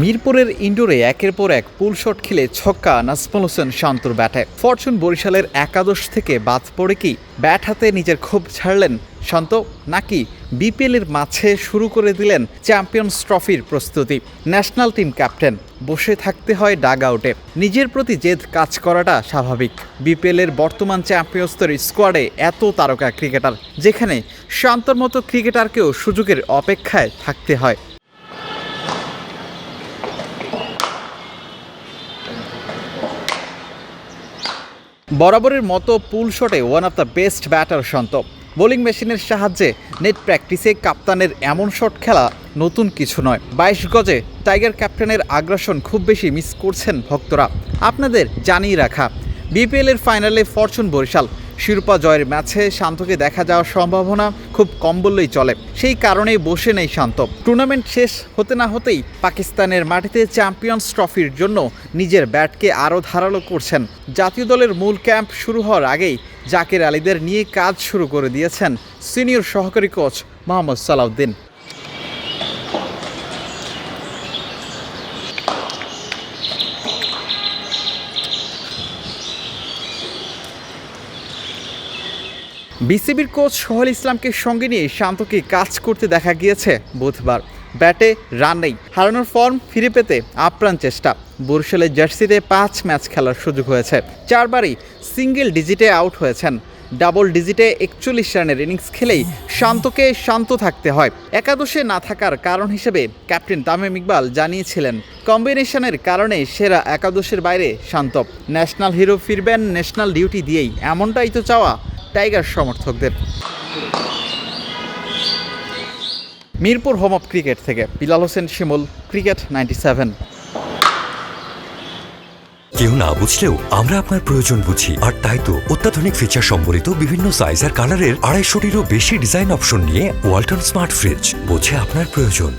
মিরপুরের ইন্ডোরে একের পর এক পুল শট খেলে ছক্কা, নাজমুল হোসেন শান্তর ব্যাটে। ফরচুন বরিশালের একাদশ থেকে বাদ পড়ে কি ব্যাট হাতে নিজের ক্ষোভ ছাড়লেন শান্ত, নাকি বিপিএলের মাঝে শুরু করে দিলেন চ্যাম্পিয়ন্স ট্রফির প্রস্তুতি? ন্যাশনাল টিম ক্যাপ্টেন, বসে থাকতে হয় ডাগ আউটে নিজের প্রতি জেদ কাজ করাটা স্বাভাবিক। বিপিএলের বর্তমান চ্যাম্পিয়ন্সদের স্কোয়াডে এত তারকা ক্রিকেটার, যেখানে শান্তর মতো ক্রিকেটারকেও সুযোগের অপেক্ষায় থাকতে হয়। বরাবরের মতো পুল শটে one of the best batter Shanto. Bowling মেশিনের সাহায্যে নেট প্র্যাকটিসে কাপ্তানের এমন শট খেলা নতুন কিছু নয়। বাইশ গজে টাইগার ক্যাপ্টেনের আগ্রাসন খুব বেশি মিস করছেন ভক্তরা। আপনাদের জানিয়ে রাখা বিপিএলের ফাইনালে ফরচুন বরিশাল। শিরোপা জয়ের ম্যাচে শান্তকে দেখা যাওয়ার সম্ভাবনা খুব কম বললেই চলে। সেই কারণেই বসে নেই শান্ত। টুর্নামেন্ট শেষ হতে না হতেই পাকিস্তানের মাটিতে চ্যাম্পিয়ন্স ট্রফির জন্য নিজের ব্যাটকে আরও ধারালো করছেন। জাতীয় দলের মূল ক্যাম্প শুরু হওয়ার আগেই জাকির আলীদের নিয়ে কাজ শুরু করে দিয়েছেন সিনিয়র সহকারী কোচ মোহাম্মদ সালাউদ্দিন। বিসিবির কোচ সোহেল ইসলামকে সঙ্গে নিয়ে শান্তকে কাজ করতে দেখা গিয়েছে বুধবার। ব্যাটে রান নেই, হারানোর ফর্ম ফিরে পেতে আপ্রাণ চেষ্টা। বরিশালের জার্সিতে পাঁচ ম্যাচ খেলার সুযোগ হয়েছে। চারবারই সিঙ্গেল ডিজিটে আউট হয়েছেন। ডাবল ডিজিটে একচল্লিশ রানের ইনিংস খেলেই শান্তকে শান্ত থাকতে হয়। একাদশে না থাকার কারণ হিসেবে ক্যাপ্টেন তামিম ইকবাল জানিয়েছিলেন, কম্বিনেশনের কারণে সেরা একাদশের বাইরে শান্ত। ন্যাশনাল হিরো ফিরবেন ন্যাশনাল ডিউটি দিয়েই, এমনটাই তো চাওয়া টাইগার সমর্থকদের। মিরপুর হোম অফ ক্রিকেট থেকে Bilal Hossain Shimul cricket ninety seven কেউ না বুঝলেও আমরা আপনার প্রয়োজন বুঝি, আর তাই তো অত্যাধুনিক ফিচার সম্বলিত বিভিন্ন সাইজ আর কালারের আড়াইশোটিরও বেশি ডিজাইন অপশন নিয়ে ওয়ালটন স্মার্ট ফ্রিজ বোঝে আপনার প্রয়োজন।